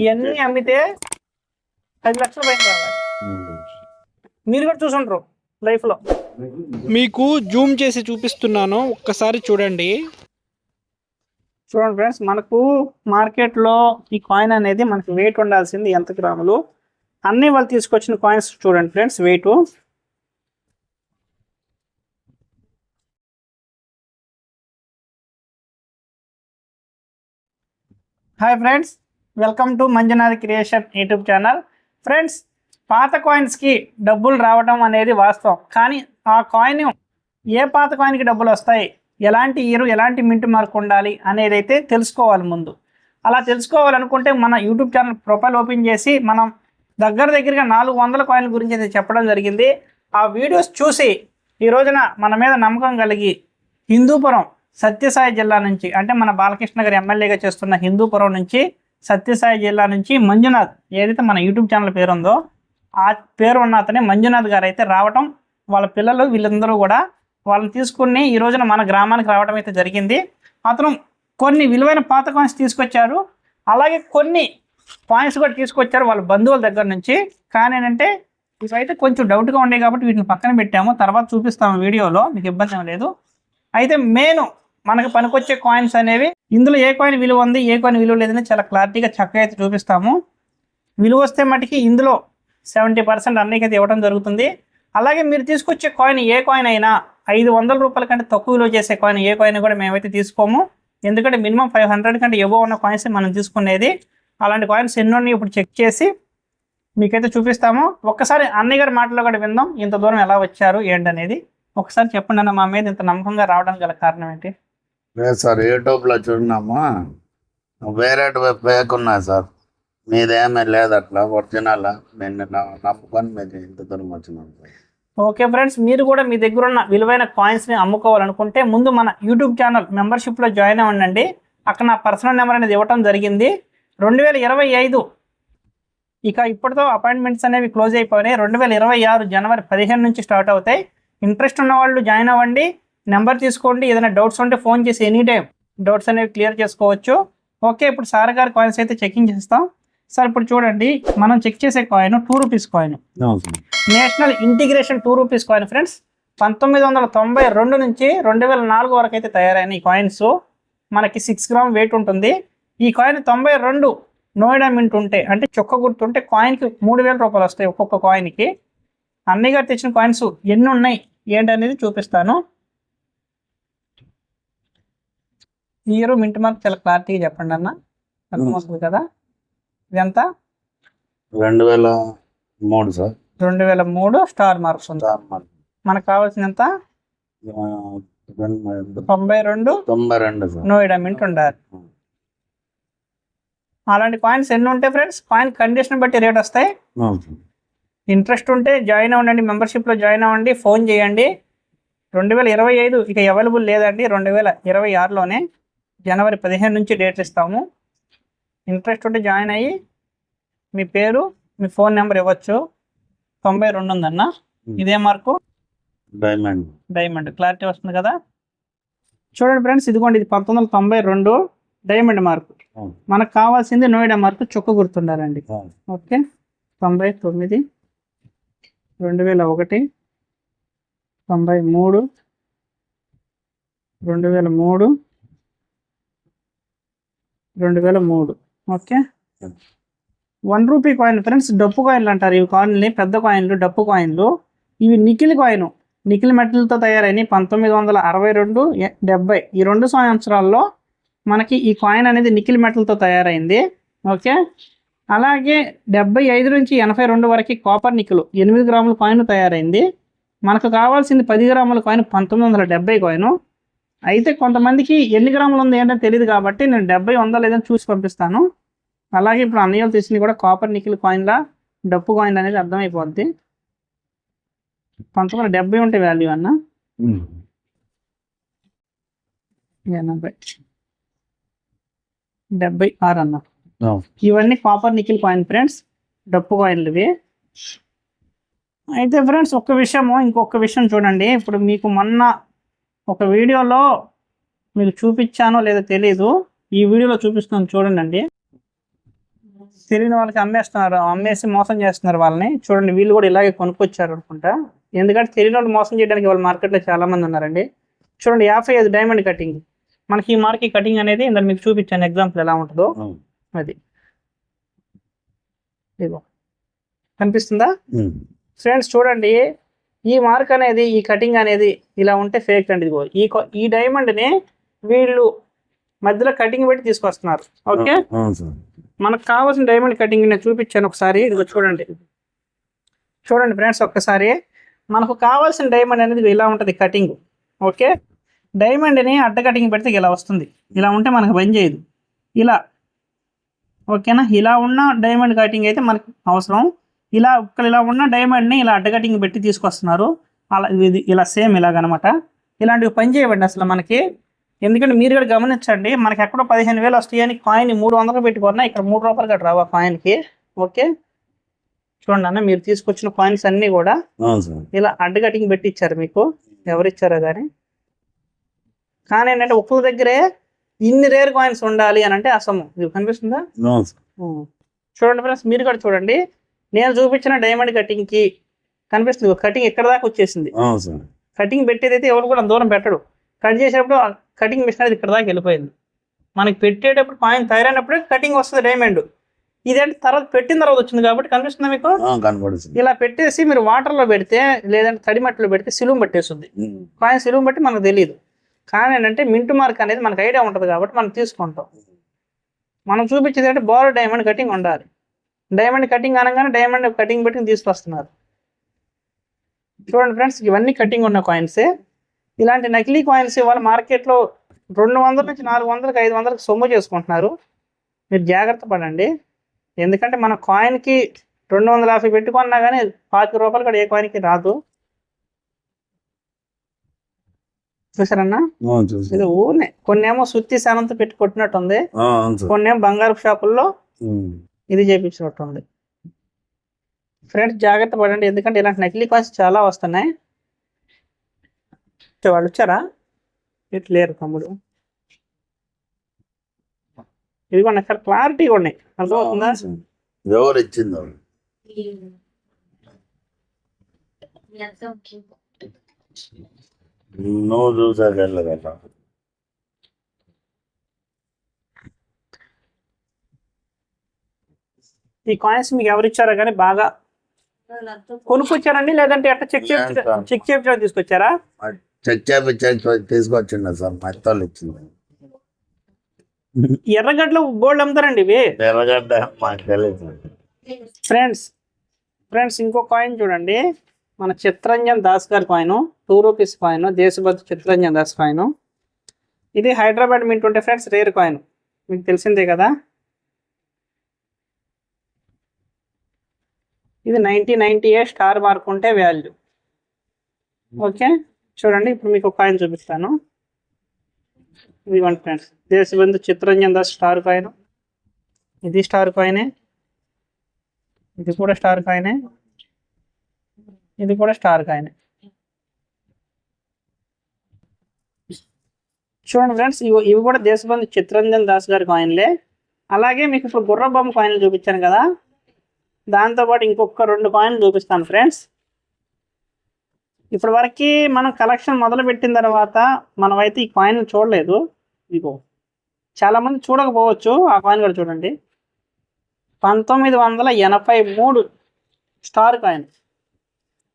ఇవన్నీ అమ్మితే పది లక్షలు పైన రావాలి. మీరు కూడా చూసుంటారు లైఫ్లో. మీకు జూమ్ చేసి చూపిస్తున్నాను. ఒక్కసారి చూడండి. చూడండి ఫ్రెండ్స్ మనకు మార్కెట్లో ఈ కాయిన్ అనేది మనకి వెయిట్ ఉండాల్సింది ఎంత గ్రాములు? అన్ని వాళ్ళు తీసుకొచ్చిన కాయిన్స్ చూడండి friends wait hi friends welcome to Manjunath creation YouTube channel friends పాత కాయిన్స్కి డబ్బులు రావడం అనేది వాస్తవం. కానీ ఆ కాయిన్ ఏ పాత కాయిన్కి డబ్బులు వస్తాయి? ఎలాంటి ఇయర్ ఎలాంటి మింట్ మార్క్ ఉండాలి అనేది అయితే తెలుసుకోవాలి ముందు. అలా తెలుసుకోవాలనుకుంటే మన యూట్యూబ్ ఛానల్ ప్రొఫైల్ ఓపెన్ చేసి మనం దగ్గర దగ్గరగా నాలుగు వందల కాయిన్ల గురించి అయితే చెప్పడం జరిగింది. ఆ వీడియోస్ చూసి ఈ రోజున మన మీద నమ్మకం కలిగి హిందూపురం సత్యసాయి జిల్లా నుంచి అంటే మన బాలకృష్ణ గారు ఎమ్మెల్యేగా చేస్తున్న హిందూపురం నుంచి సత్యసాయి జిల్లా నుంచి మంజునాథ్ ఏదైతే మన యూట్యూబ్ ఛానల్ పేరు ఉందో ఆ పేరు ఉన్న అతనే మంజునాథ్ గారు అయితే రావటం వాళ్ళ పిల్లలు వీళ్ళందరూ కూడా వాళ్ళని తీసుకుని ఈ రోజున మన గ్రామానికి రావడం అయితే జరిగింది. అతను కొన్ని విలువైన పాత కాయిన్స్ తీసుకొచ్చారు. అలాగే కొన్ని పాయింట్స్ కూడా తీసుకొచ్చారు వాళ్ళ బంధువుల దగ్గర నుంచి. కానీ ఏంటంటే ఇవైతే కొంచెం డౌట్గా ఉండే కాబట్టి వీటిని పక్కన పెట్టాము. తర్వాత చూపిస్తాము వీడియోలో మీకు ఇబ్బంది ఏం లేదు. అయితే మెయిన్ మనకు పనికొచ్చే కాయిన్స్ అనేవి ఇందులో ఏ కాయిన్ విలువ ఉంది ఏ కాయిన్ విలువ లేదని చాలా క్లారిటీగా చక్కగా అయితే చూపిస్తాము. విలువ వస్తే మటుకి ఇందులో సెవెంటీ పర్సెంట్ అన్నికైతే ఇవ్వడం జరుగుతుంది. అలాగే మీరు తీసుకొచ్చే కాయిన్ ఏ కాయిన్ అయినా ఐదు వందల రూపాయల కంటే తక్కువ విలువ చేసే కాయిన్ ఏ కాయిన్ కూడా మేమైతే తీసుకోము. ఎందుకంటే మినిమం ఫైవ్ హండ్రెడ్ కంటే ఎవో ఉన్న కాయిన్స్ మనం తీసుకునేది. అలాంటి కాయిన్స్ ఎన్నోని ఉన్నాయి ఇప్పుడు చెక్ చేసి మీకైతే చూపిస్తాము. ఒక్కసారి అన్నయ్య గారి మాటలో కూడా విందాం. ఇంత దూరం ఎలా వచ్చారు ఏంటనేది. ఒకసారి చెప్పండి అన్న మా మీద ఇంత నమ్మకంగా రావడానికి గల కారణం ఏంటి? లేదు సార్ యూట్యూబ్లో చూడినాము వేరే ఫేక్ ఉన్నాయి సార్. మీదేమీ లేదు అట్లా ఒరిజినల్. నేను నా- నమ్ముకొని మీరు ఇంత దూరం వచ్చినాం సార్. ఓకే ఫ్రెండ్స్ మీరు కూడా మీ దగ్గర ఉన్న విలువైన కాయిన్స్ని అమ్ముకోవాలనుకుంటే ముందు మన యూట్యూబ్ ఛానల్ మెంబర్షిప్లో జాయిన్ అవ్వండి అక్కడ నా పర్సనల్ నెంబర్ అనేది ఇవ్వటం జరిగింది. రెండు వేల ఇరవై ఐదు ఇక ఇప్పటితో అపాయింట్మెంట్స్ అనేవి క్లోజ్ అయిపోయినాయి. రెండు వేల ఇరవై ఆరు జనవరి పదిహేను నుంచి స్టార్ట్ అవుతాయి. ఇంట్రెస్ట్ ఉన్న వాళ్ళు జాయిన్ అవ్వండి. నెంబర్ తీసుకోండి. ఏదైనా డౌట్స్ ఉంటే ఫోన్ చేసి ఎనీ టైం డౌట్స్ అనేవి క్లియర్ చేసుకోవచ్చు. ఓకే ఇప్పుడు సార్ గారి కాయిన్స్ అయితే చెకింగ్ చేస్తాం. సార్ ఇప్పుడు చూడండి. మనం చెక్ చేసే coin two rupees coin national integration two rupees coin friends పంతొమ్మిది వందల తొంభై రెండు నుంచి రెండు వేల నాలుగు వరకు అయితే తయారైన ఈ కాయిన్స్ మనకి సిక్స్ గ్రామ్ వెయిట్ ఉంటుంది. ఈ కాయిన్ తొంభై రెండు నోయిడా మింట్ ఉంటే అంటే చొక్క గుర్తుంటే కాయిన్కి మూడు వేల రూపాయలు వస్తాయి ఒక్కొక్క కాయిన్కి అన్నయ్య గారు తెచ్చిన కాయిన్స్ ఎన్ని ఉన్నాయి? ఏంటనేది చూపిస్తాను. ఇయర్ మింట్ మార్క్ చాలా క్లారిటీగా చెప్పండి అన్న. అర్థమవుతుంది కదా. ఇదంతా? రెండు వేల మూడు సార్. రెండు వేల మూడు స్టార్ మార్క్స్ ఉంది. మనకు కావాల్సినంత తొంభై రెండు? తొంభై రెండు నోయిడా మింట్ ఉండాలి. అలాంటి కాయిన్స్ ఎన్ని ఉంటాయి ఫ్రెండ్స్ కాయిన్ కండిషన్ బట్టి రేట్ వస్తాయి. ఇంట్రెస్ట్ ఉంటే జాయిన్ అవ్వండి మెంబర్షిప్లో జాయిన్ అవ్వండి ఫోన్ చేయండి. రెండు వేల ఇరవై ఐదు ఇక అవైలబుల్ లేదండి. రెండు వేల ఇరవై ఆరులోనే జనవరి పదిహేను నుంచి డేట్ ఇస్తాము. ఇంట్రెస్ట్ ఉంటే జాయిన్ అయ్యి మీ పేరు మీ ఫోన్ నెంబర్ ఇవ్వచ్చు. తొంభై రెండు ఉందన్న. ఇదే మార్కు? డైమండ్. డైమండ్. క్లారిటీ వస్తుంది కదా? చూడండి ఫ్రెండ్స్ ఇదిగోండి ఇది పంతొమ్మిది వందల తొంభై రెండు డైమండ్ మార్కు. మనకు కావాల్సింది నోయిడా మార్కు చుక్క గుర్తుండాలండి. ఓకే. తొంభై తొమ్మిది రెండు వేల ఒకటి తొంభై మూడు రెండు వేల మూడు రెండు వేల మూడు. Okay? One rupee coin friends డప్పు కాయిన్లు అంటారు. ఇవి కాయిన్లు పెద్ద కాయిన్లు డప్పు కాయిన్లు. ఇవి నిఖిల్ కాయిన్. నిఖిల్ మెటల్తో తయారైన పంతొమ్మిది వందల అరవై రెండు డెబ్బై. ఈ రెండు సంవత్సరాల్లో మనకి ఈ కాయిన్ అనేది నిఖిల్ మెటల్తో తయారైంది. ఓకే? అలాగే డెబ్బై ఐదు నుంచి ఎనభై రెండు వరకు కాపర్ నిక్కులు ఎనిమిది గ్రాముల కాయిన్ తయారైంది. మనకు కావాల్సింది పది గ్రాముల కాయిన్ పంతొమ్మిది వందల డెబ్బై కాయిన్. అయితే కొంతమందికి ఎన్ని గ్రాములు ఉంది ఏంటో తెలియదు కాబట్టి నేను డెబ్బై ఉందా లేదని చూసి పంపిస్తాను. అలాగే ఇప్పుడు అన్నయ్యలు తీసింది కూడా కాపర్ నికిల్ కాయిన్లా డప్పు కాయిన్ అనేది అర్థమైపోద్ది. పంతొమ్మిది డెబ్బై ఉంటే వాల్యూ అన్న. ఎనభై. డెబ్బై ఆరు అన్న. ఇవన్నీ కాపర్ నికిల్ కాయిన్ ఫ్రెండ్స్ డప్పు కాయిన్లు ఇవి అయితే ఫ్రెండ్స్ ఒక్క విషయము ఇంకొక విషయం చూడండి. ఇప్పుడు మీకు మొన్న ఒక వీడియోలో మీకు చూపించానో లేదో తెలీదు. ఈ వీడియోలో చూపిస్తున్నాను చూడండి తెలియని వాళ్ళకి అమ్మేస్తున్నారు అమ్మేసి మోసం చేస్తున్నారు వాళ్ళని. చూడండి వీళ్ళు కూడా ఇలాగే కొనుక్కొచ్చారు అనుకుంటా. ఎందుకంటే తెలియని వాళ్ళు మోసం చేయడానికి వాళ్ళ మార్కెట్లో చాలా మంది ఉన్నారండి. చూడండి యాభై ఐదు డైమండ్ కటింగ్ మనకి ఈ మార్కి కటింగ్ అనేది ఇందులో మీకు చూపించాను ఎగ్జాంపుల్ ఎలా ఉంటుందో. అది. ఇదిగో. కనిపిస్తుందా. ఫ్రెండ్స్ చూడండి ఈ మార్క్ అనేది ఈ కటింగ్ అనేది ఇలా ఉంటే ఫేక్ అండి ఇదిగో. ఈ ఈ డైమండ్ని వీళ్ళు మధ్యలో కటింగ్ పెట్టి తీసుకొస్తున్నారు. ఓకే? మనకు కావాల్సిన డైమండ్ కటింగ్ నేను చూపించాను ఒకసారి. ఇదిగో చూడండి. చూడండి ఫ్రెండ్స్ ఒక్కసారి. మనకు కావాల్సిన డైమండ్ అనేది ఇలా ఉంటుంది కటింగ్ ఓకే? డైమండ్ని అడ్డ కటింగ్ పెడితే ఇలా వస్తుంది. ఇలా ఉంటే మనకు పని చేయదు. ఇలా. ఓకేనా? ఇలా ఉన్న డైమండ్ కటింగ్ అయితే మనకి అవసరం. ఇలా ఒక్కలు ఇలా ఉన్న డైమండ్ని ఇలా అడ్డ కటింగ్ పెట్టి తీసుకొస్తున్నారు. అలా ఇది ఇలా సేమ్ ఇలాగనమాట. ఇలాంటివి పని చేయబండి అసలు మనకి. ఎందుకంటే మీరు కూడా గమనించండి మనకి ఎక్కడో పదిహేను వేలు వస్తాయని కాయిన్ మూడు వందలు పెట్టుకున్నా ఇక్కడ మూడు రూపాయలు కట్ట రావు ఆ కాయిన్కి ఓకే? చూడండి అన్న మీరు తీసుకొచ్చిన కాయిన్స్ అన్నీ కూడా ఇలా అడ్డ కటింగ్ పెట్టి ఇచ్చారు మీకు. ఎవరిచ్చారో కానీ కానీ ఏంటంటే ఒక్కొక్క దగ్గరే ఇన్ని రేర్ కాయిన్స్ ఉండాలి అని అంటే అసము. ఇది కనిపిస్తుందా. చూడండి ఫ్రెండ్స్ మీరు కూడా చూడండి. నేను చూపించిన డైమండ్ కటింగ్కి కనిపిస్తుంది కటింగ్ ఎక్కడ దాకా వచ్చేసింది? కటింగ్ పెట్టేదైతే ఎవరు కూడా దూరం పెట్టడు. కట్ చేసేటప్పుడు కటింగ్ మిషన్ అనేది ఇక్కడ దాకా వెళ్ళిపోయింది. మనకి పెట్టేటప్పుడు కాయిన్ తయారైనప్పుడే కటింగ్ వస్తుంది డైమండ్ ఇదేంటి తర్వాత పెట్టిన తర్వాత వచ్చింది కాబట్టి కనిపిస్తుందా మీకు? కనపడుతుంది. ఇలా పెట్టేసి మీరు వాటర్లో పెడితే లేదంటే తడి మట్టిలో పెడితే సిలువ పట్టేస్తుంది. కాయిన్ సిలువ బట్టి మనకు తెలియదు కానీ ఏంటంటే మింటు మార్క్ అనేది మనకు ఐడియా ఉంటుంది కాబట్టి మనం తీసుకుంటాం. మనం చూపించేది అంటే బోర్ డైమండ్ కటింగ్ ఉండాలి. డైమండ్ కటింగ్ అనగానే డైమండ్ కటింగ్ పెట్టి తీసుకొస్తున్నారు. చూడండి ఫ్రెండ్స్ ఇవన్నీ కటింగ్ ఉన్న కాయిన్సే ఇలాంటి నకిలీ కాయిన్స్ ఇవాళ మార్కెట్లో రెండు వందల నుంచి నాలుగు వందలకి ఐదు వందలకి సొమ్ము చేసుకుంటున్నారు. మీరు జాగ్రత్త పడండి. ఎందుకంటే మన కాయిన్కి రెండు వందల యాభై పెట్టుకున్నా కానీ పాతిక రూపాయలు కూడా ఏ కాయిన్కి రాదు. చూసారన్నా ఇది ఊనే కొన్ని ఏమో సుత్తి శానంతో పెట్టి కొట్టినట్టుంది ఆ, అవును సార్. కొన్ని ఏమో బంగారు షాపుల్లో. ఇది చేపించినట్టుంది. ఫ్రెండ్స్ జాగ్రత్త పడండి. ఎందుకంటే ఇలాంటి నకిలీ కాయిన్స్ చాలా వస్తున్నాయి. వాళ్ళు వచ్చారా? ఇటు లేరు తమ్ముడు. ఇదిగోండి అక్కడ క్లారిటీగా ఉన్నాయి అర్థమవుతుందా. ఎవరు ఇచ్చిందో నువ్వు చూసాక వెళ్ళగల ఈ కాయిన్స్ మీకు ఎవరు ఇచ్చారో కానీ బాగా కొనుక్కొచ్చారండి? లేదంటే ఎట్లా చెక్. చెక్ చేయించడానికి తీసుకొచ్చారా? చెక్ చేపి చెక్ తీసుకొచ్చిండ సార్ మెత్తలు ఇచ్చింది ఎర్రగడ్డలో గోల్డ్ అమ్ముతారండి ఇవి. ఎర్రగడ్డ ఫ్రెండ్స్ ఫ్రెండ్స్ ఇంకో కాయిన్ చూడండి. మన చిత్రంజన్ దాస్ గారి కాయిన్ టూ రూపీస్ కాయిన్ దేశభక్తి చిత్రంజన్ దాస్ కాయిన్ ఇది హైదరాబాద్ మింట్ ఉంటే ఫ్రెండ్స్ రేర్ కాయిన్ మీకు తెలిసిందే కదా. ఇది ninety ninety A star mark ఉంటే వాల్యూ. ఓకే? చూడండి ఇప్పుడు మీకు ఒక కాయిన్ చూపిస్తాను. ఇదిగోండి friends Deshbandhu Chittaranjan Das star coin. ఇది స్టార్ కాయినే. ఇది కూడా స్టార్ కాయినే. ఇది కూడా స్టార్ కాయినే. చూడండి ఫ్రెండ్స్ ఇవి ఇవి కూడా దేశబంధు చిత్రంజన్ దాస్ గారి కాయిన్లే. అలాగే మీకు ఇప్పుడు గుర్రబొమ్మ కాయిన్లు చూపించాను కదా. దాంతోపాటు ఇంకొక రెండు కాయిన్లు చూపిస్తాను ఫ్రెండ్స్ ఇప్పటి వరకు మనం కలెక్షన్ మొదలు పెట్టిన తర్వాత మనమైతే ఈ కాయిన్ చూడలేదు. మీకు చాలామంది చూడకపోవచ్చు ఆ కాయిన్ కూడా చూడండి. పంతొమ్మిది వందల ఎనభై మూడు స్టార్ కాయిన్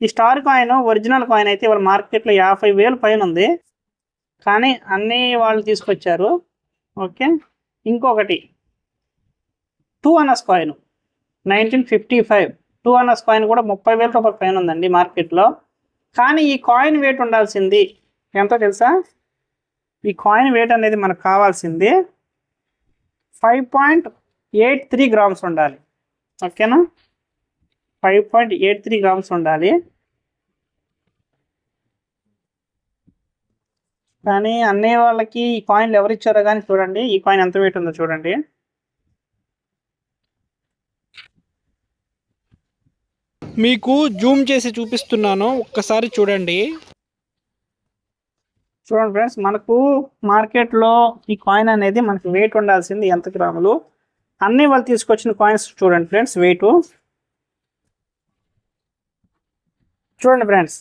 ఈ స్టార్ కాయిన్ ఒరిజినల్ కాయిన్ అయితే ఇవాళ మార్కెట్లో యాభై వేలు పైన ఉంది. కానీ అన్నీ వాళ్ళు తీసుకొచ్చారు. ఓకే ఇంకొకటి two annas coin nineteen fifty five. Two annas coin కూడా ముప్పై వేల రూపాయల పైన ఉందండి మార్కెట్లో. కానీ ఈ కాయిన్ వెయిట్ ఉండాల్సింది ఎంతో తెలుసా? ఈ కాయిన్ వెయిట్ అనేది మనకు కావాల్సింది five point eight three grams ఉండాలి. ఓకేనా? Five point eight three grams ఉండాలి. కానీ అన్నయ్య వాళ్ళకి ఈ కాయిన్లు ఎవరు ఇచ్చారో కానీ చూడండి ఈ కాయిన్ ఎంత వెయిట్ ఉందో చూడండి. మీకు జూమ్ చేసి చూపిస్తున్నాను. ఒక్కసారి చూడండి. చూడండి ఫ్రెండ్స్ మనకు మార్కెట్లో ఈ కాయిన్ అనేది మనకి వెయిట్ ఉండాల్సింది ఎంత గ్రాములు? అన్నీ వాళ్ళు తీసుకొచ్చిన కాయిన్స్ చూడండి ఫ్రెండ్స్ వెయిట్ చూడండి ఫ్రెండ్స్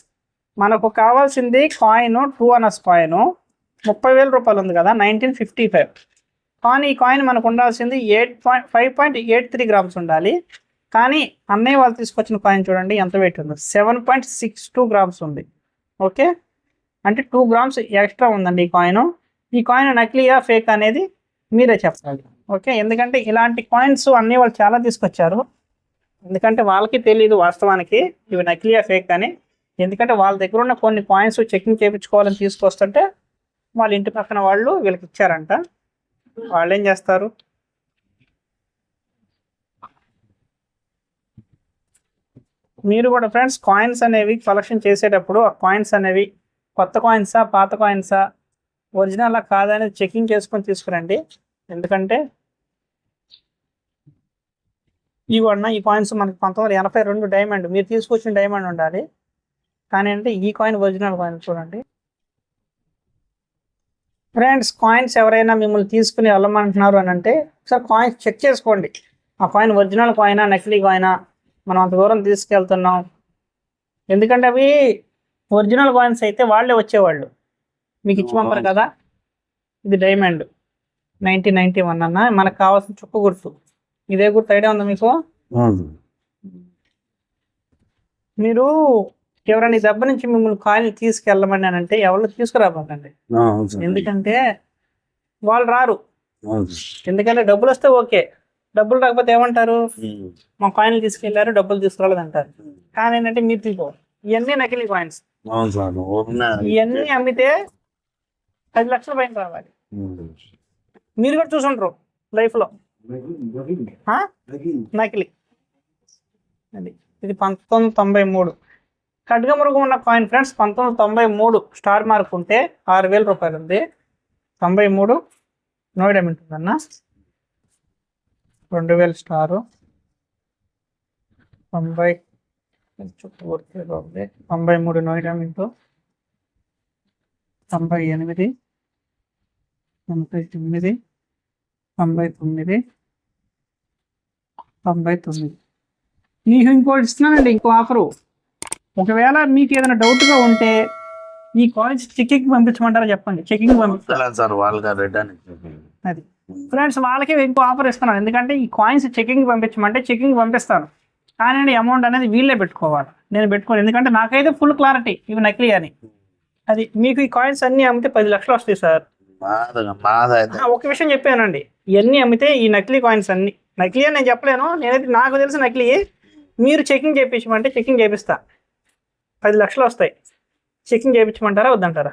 మనకు కావాల్సింది కాయిన్ టూ అనస్ కాయిన్ ముప్పై వేల రూపాయలు ఉంది కదా నైన్టీన్ ఫిఫ్టీ ఫైవ్ కానీ ఈ కాయిన్ మనకు ఉండాల్సింది eight point five point eight three grams ఉండాలి. కానీ అన్నయ్య వాళ్ళు తీసుకొచ్చిన కాయిన్ చూడండి ఎంత వెయిట్ ఉందో. Seven point six two grams ఉంది. ఓకే? అంటే టూ గ్రామ్స్ ఎక్స్ట్రా ఉందండి ఈ కాయిన్ ఈ కాయిన్ నకిలీయా ఫేక్ అనేది మీరే చెప్పాలి. ఓకే? ఎందుకంటే ఇలాంటి కాయిన్స్ అన్నీ వాళ్ళు చాలా తీసుకొచ్చారు. ఎందుకంటే వాళ్ళకి తెలియదు వాస్తవానికి ఇవి నకిలీయా ఫేక్ అని. ఎందుకంటే వాళ్ళ దగ్గర ఉన్న కొన్ని కాయిన్స్ చెకింగ్ చేయించుకోవాలని తీసుకొస్తుంటే వాళ్ళ ఇంటి పక్కన వాళ్ళు వీళ్ళకి ఇచ్చారంట. వాళ్ళు ఏం చేస్తారు? మీరు కూడా ఫ్రెండ్స్ కాయిన్స్ అనేవి కలెక్షన్ చేసేటప్పుడు ఆ కాయిన్స్ అనేవి కొత్త కాయిన్సా పాత కాయిన్సా ఒరిజినల్ కాదనేది చెకింగ్ చేసుకొని తీసుకురండి. ఎందుకంటే ఈ కూడా ఈ కాయిన్స్ మనకి పంతొమ్మిది వందల ఎనభై రెండు డైమండ్ మీరు తీసుకొచ్చిన డైమండ్ ఉండాలి. కానీ అంటే ఈ కాయిన్ ఒరిజినల్ కాయిన్ చూడండి. ఫ్రెండ్స్ కాయిన్స్ ఎవరైనా మిమ్మల్ని తీసుకుని వెళ్ళమంటున్నారు అని అంటే ఒకసారి కాయిన్స్ చెక్ చేసుకోండి. ఆ కాయిన్ ఒరిజినల్ కాయినా నకిలీ కాయినా మనం అంత దూరం తీసుకెళ్తున్నాం. ఎందుకంటే అవి ఒరిజినల్ కాయిన్స్ అయితే వాళ్ళే వచ్చేవాళ్ళు. మీకు ఇచ్చి పంపరు కదా? ఇది డైమండ్ నైన్టీన్ నైన్టీ వన్ అన్న. మనకు కావాల్సిన చుక్క గుర్తు. ఇదే గుర్తు ఐడియా ఉందా మీకు? మీరు ఎవరైనా దెబ్బ నుంచి మిమ్మల్ని కాయిన్ తీసుకెళ్ళమని అంటే ఎవరు తీసుకురాబాకండి ఎందుకంటే వాళ్ళు రారు. ఎందుకంటే డబ్బులు వస్తే ఓకే. డబ్బులు రాకపోతే ఏమంటారు. మా కాయిన్లు తీసుకెళ్ళారు డబ్బులు తీసుకురాలేదు అంటారు కానీ ఏంటంటే మీరు తీసుకో ఇవన్నీ నకిలీ కాయిన్స్ ఇవన్నీ అమ్మితే పది లక్షల పైన రావాలి. మీరు కూడా చూసుంటారు లైఫ్లో? నకిలీ. అది ఇది పంతొమ్మిది తొంభై మూడు. ఖడ్గమృగం ఉన్న కాయిన్ ఫ్రెండ్స్ పంతొమ్మిది తొంభై మూడు స్టార్ మార్క్ ఉంటే ఆరు వేల రూపాయలు ఉంది. తొంభై మూడు నోయిడా మింట్ ఉందన్న రెండు వేల స్టారు. తొంభై చుట్టూ తొంభై మూడు నోయిడా మింటు. తొంభై ఎనిమిది తొంభై తొమ్మిది తొంభై తొమ్మిది తొంభై తొమ్మిది. మీకు ఇంకోటి ఇస్తున్నానండి ఇంకో ఆఫరు. ఒకవేళ మీకు ఏదైనా డౌట్గా ఉంటే ఈ కాలేజ్ చెకింగ్ పంపించమంటారా చెప్పండి? చెకింగ్ పంపిస్తాను సార్ ఇచ్చేది అది. ఫ్రెండ్స్ వాళ్ళకి ఇంకో ఆఫర్ ఇస్తున్నాను. ఎందుకంటే ఈ కాయిన్స్ చెకింగ్ పంపించమంటే చెకింగ్ పంపిస్తాను. కానీ అమౌంట్ అనేది వీళ్ళే పెట్టుకోవాలి. నేను పెట్టుకోను. ఎందుకంటే నాకైతే ఫుల్ క్లారిటీ ఇవి నకిలీ అని. అది మీకు ఈ కాయిన్స్ అన్ని అమ్మితే పది లక్షలు వస్తాయి సార్. ఒక విషయం చెప్పానండి. ఇవన్నీ అమ్మితే ఈ నకిలీ కాయిన్స్ అన్ని. నకిలీ అని నేను చెప్పలేను. నేనైతే నాకు తెలిసి నకిలీ. మీరు చెకింగ్ చేయించమంటే చెకింగ్ చేపిస్తా. పది లక్షలు వస్తాయి. చెకింగ్ చేయించమంటారా వద్దంటారా?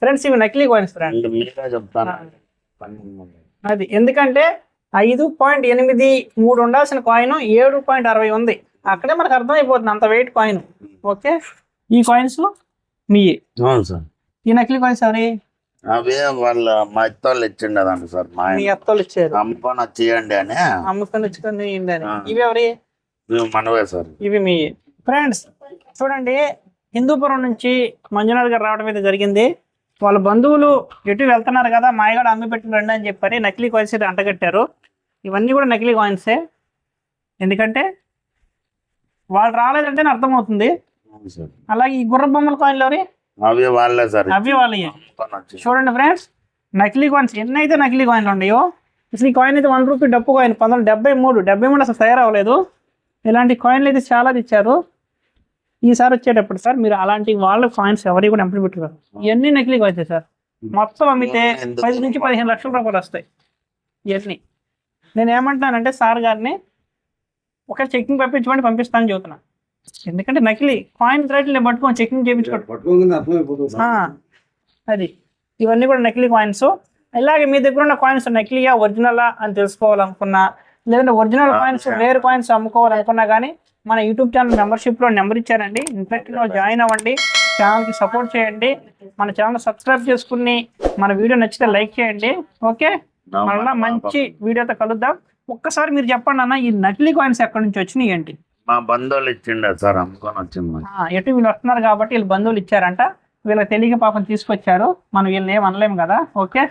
ఫ్రెండ్స్ ఇవి నకిలీ కాయిన్స్ ఫ్రెండ్ ఇంకా మీరే చెప్తాను. అది ఎందుకంటే ఐదు పాయింట్ ఎనిమిది మూడు ఉండాల్సిన కాయిన్ ఏడు పాయింట్ అరవై ఉంది. అక్కడే మనకు అర్థమైపోతుంది అంత వెయిట్ కాయిన్ ఓకే? ఈ కాయిన్స్ మీ అవును సార్. ఈ నకిలీ కాయిన్స్ ఎవరి? అవే వాళ్ళ మా ఇత్తోళ్ళు ఇచ్చిండే అదండి సార్ మా మీ అత్తలు ఇచ్చారు. అమ్ముకొని వచ్చేయండి అని. అమ్ముకొని ఇయ్యండి. ఆ. ఇవి ఎవరి? మనవే సార్. ఇవి మీ. ఫ్రెండ్స్ చూడండి హిందూపురం నుంచి మంజునాథ్ గారు రావడం అయితే జరిగింది. వాళ్ళ బంధువులు ఎటు వెళ్తున్నారు కదా మాయగాడు అమ్మి పెట్టి రండి అని చెప్పని నకిలీ కాయిన్స్ అయితే అంటగట్టారు. ఇవన్నీ కూడా నకిలీ కాయిన్సే ఎందుకంటే వాళ్ళు రాలేదంటే అర్థమవుతుంది. అలాగే ఈ గుర్ర బొమ్మల కాయిన్లు ఎవరి? అవే వాళ్ళే సార్. అవి చూడండి ఫ్రెండ్స్ నకిలీ కాయిన్స్ ఎన్ని అయితే నకిలీ కాయిన్లు ఉన్నాయో అసలు ఈ కాయిన్ అయితే వన్ రూపీ డప్పు కాయిన్ పంతొమ్మిది డెబ్బై మూడు డెబ్బై మూడు అసలు తయారవ్వలేదు. ఇలాంటి కాయిన్లు అయితే చాలా తెచ్చారు. ఈసారి వచ్చేటప్పుడు సార్ మీరు అలాంటి వాళ్ళ కాయిన్స్ ఎవరికి కూడా ఎంపీ పెట్టారు ఇవన్నీ నకిలీ కాయిన్స్ సార్. మొత్తం అమ్మితే పది నుంచి పదిహేను లక్షల రూపాయలు వస్తాయి ఇవన్నీ. నేను ఏమంటున్నానంటే సార్ గారిని ఒక చెక్కింగ్ పంపించమని పంపిస్తానని చెబుతున్నా. ఎందుకంటే నకిలీ కాయిన్ రేట్లు నేను పట్టుకొని చెక్కింగ్ ఆ, అది. ఇవన్నీ కూడా నకిలీ కాయిన్స్ ఇలాగే మీ దగ్గర ఉన్న కాయిన్స్ నకిలీయా ఒరిజినలా అని తెలుసుకోవాలనుకున్నా లేదంటే ఒరిజినల్ కాయిన్స్ వేరే కాయిన్స్ అమ్ముకోవాలనుకున్నా కానీ మన యూట్యూబ్ ఛానల్ మెంబర్షిప్లో నెంబర్ ఇచ్చారండి. ఇన్ఫెక్ట్లో జాయిన్ అవ్వండి. ఛానల్కి సపోర్ట్ చేయండి. మన ఛానల్ సబ్స్క్రైబ్ చేసుకుని మన వీడియో నచ్చితే లైక్ చేయండి. ఓకే? మళ్ళీ మంచి వీడియోతో కలుద్దాం. ఒక్కసారి మీరు చెప్పండి అన్న ఈ నకిలీ కాయిన్స్ ఎక్కడి నుంచి వచ్చినాయి ఏంటి మా బంధువులు ఇచ్చిండే సార్ అమ్ముకొని వచ్చింది ఎటు వీళ్ళు వస్తున్నారు కాబట్టి వీళ్ళు బంధువులు ఇచ్చారంట. వీళ్ళకి తెలియక పాపం తీసుకొచ్చారు. మనం వీళ్ళని ఏం అనలేము కదా. ఓకే?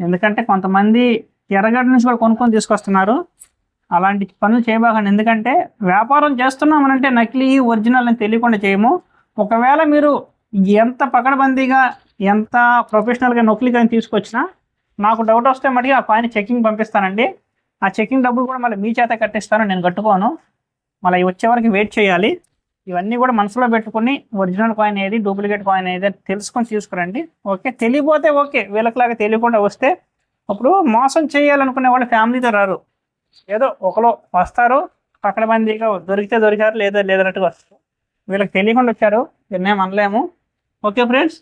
ఎందుకంటే కొంతమంది ఎర్రగడ్డ నుంచి కూడా కొనుక్కొని తీసుకొస్తున్నారు. అలాంటి పనులు చేయబాకండి. ఎందుకంటే వ్యాపారం చేస్తున్నామనంటే నకిలీ ఒరిజినల్ అని తెలియకుండా చేయము. ఒకవేళ మీరు ఎంత పకడబందీగా ఎంత ప్రొఫెషనల్గా నొక్కిలి కానీ తీసుకొచ్చినా నాకు డౌట్ వస్తే మటుకు ఆ పైన చెకింగ్ పంపిస్తానండి. ఆ చెకింగ్ డబ్బులు కూడా మళ్ళీ మీ చేత కట్టిస్తాను నేను కట్టుకోను. మళ్ళీ వచ్చే వరకు వెయిట్ చేయాలి. ఇవన్నీ కూడా మనసులో పెట్టుకుని ఒరిజినల్ కాయిన్ ఏది డూప్లికేట్ కాయిన్ ఏది తెలుసుకొని తీసుకురండి. Okay తెలియపోతే okay. వీళ్ళకిలాగా తెలియకుండా వస్తే అప్పుడు మోసం చేయాలనుకునే వాళ్ళు ఫ్యామిలీతో రారు. ఏదో ఒకరు వస్తారు పక్కన మందిగా దొరికితే దొరికారు లేదా లేదన్నట్టుగా వస్తారు. వీళ్ళకి తెలియకుండా వచ్చారు నిర్ణయం అనలేము. Okay friends